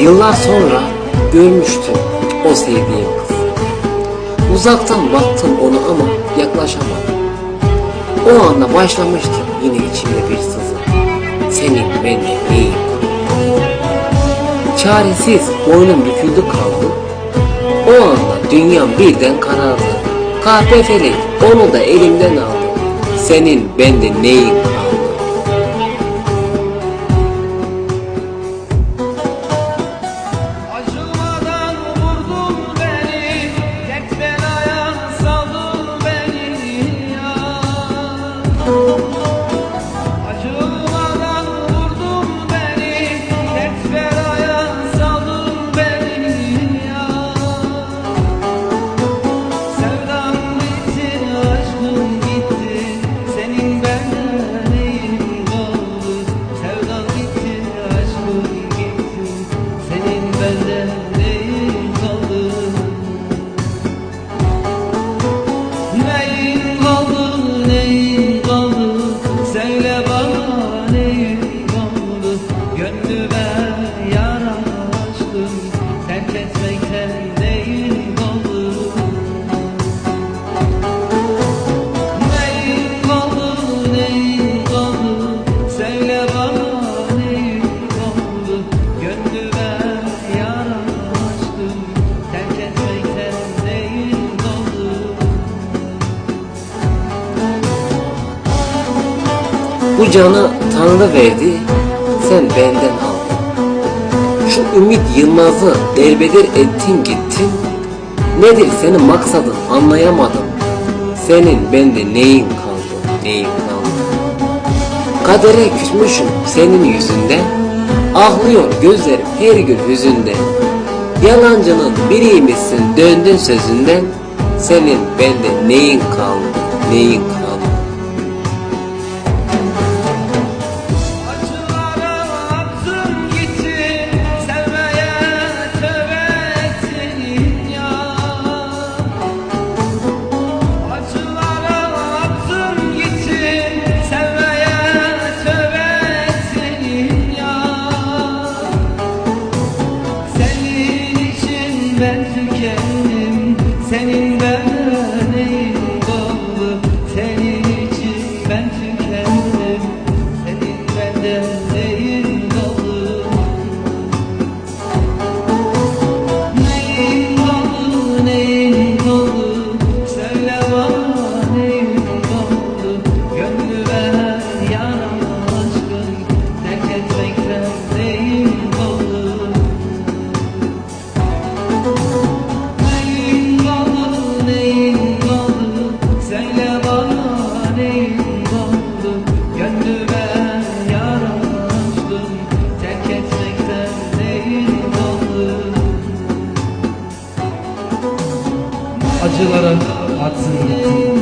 Yıllar sonra görmüştüm o sevdiğim kız. Uzaktan baktım ona ama yaklaşamadım. O anda başlamıştı yine içimde bir sızı. Senin benimle neyin? Çaresiz boynum büküldü kaldı. O anda dünyam birden karardı. Kahpe felek onu da elimden aldı. Senin bende neyin kaldı? Bu canı Tanrı verdi, sen benden aldın. Şu Ümit Yılmaz'ı derbeder ettin gittin. Nedir senin maksadın anlayamadım. Senin bende neyin kaldı, neyin kaldı. Kadere küsmüşüm senin yüzünden. Ağlıyor gözlerim her gün hüzünden. Yalancının biriymişsin döndün sözünden. Senin bende neyin kaldı, neyin kaldı. meant neyin kaldı? Gönlüme yara açtım, terk etmekten neyin kaldı? Acılara atsın